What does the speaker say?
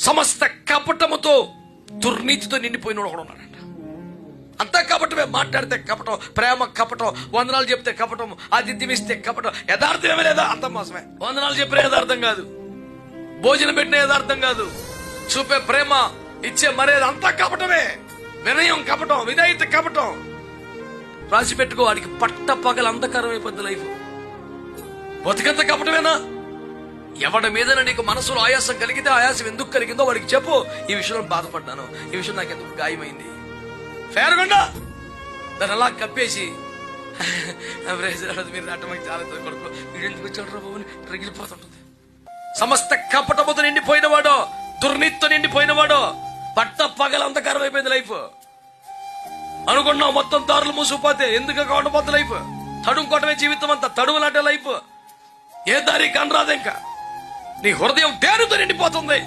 సమస్త కపటముతో దుర్నీతితో నిండిపోయిన ఒకడు ఉన్నాడంట అంతా కపటమే మాట్లాడితే కపటం ప్రేమ కపటం వందనాలు చెప్తే కపటం ఆతిథ్యం ఇస్తే కపటం యథార్థం ఏమీ లేదా? అంత మోసమే. వందనాలు చెప్పిన యథార్థం కాదు. భోజనం పెట్టిన యథార్థం కాదు. చూపే ప్రేమ ఇచ్చే మర్యాద అంతా కపటమే. వినయం కపటం విధేయత కపటం. రాసి పెట్టుకో వాడికి పట్ట పగల అంధకారం అయిపోద్ది లైఫ్. బతికంత కపటమేనా? ఎవడి మీద నీకు మనసులో ఆయాసం కలిగితే ఆయాసం ఎందుకు కలిగిందో వాడికి చెప్పు. ఈ విషయంలో బాధపడ్డాను. ఈ విషయం నాకు ఎందుకు గాయమైంది? ఫేరగొండ దాన్ని అలా కప్పేసి "ప్రైజ్ లార్డ్, మీరు రావటం మాకు చాలా కొడుకు వీడు ఎందుకు వచ్చాడు రా బాబు? రగిలిపోతుంటుంది. సమస్త కపటముతో నిండిపోయినవాడు దుర్నీతితో నిండిపోయినవాడు పట్ట పగల అంధకారం అయిపోయింది లైఫ్. అనుకున్నావు మొత్తం దారులు మూసుకుపోతే ఎందుకు కావడం లైఫ్? తడుముకోవటమే జీవితం అంతా తడుములాంటి లైఫ్. ఏ దారి కనరాదు ఇంకా? నీ హృదయం తేరుతో నిండిపోతుంది.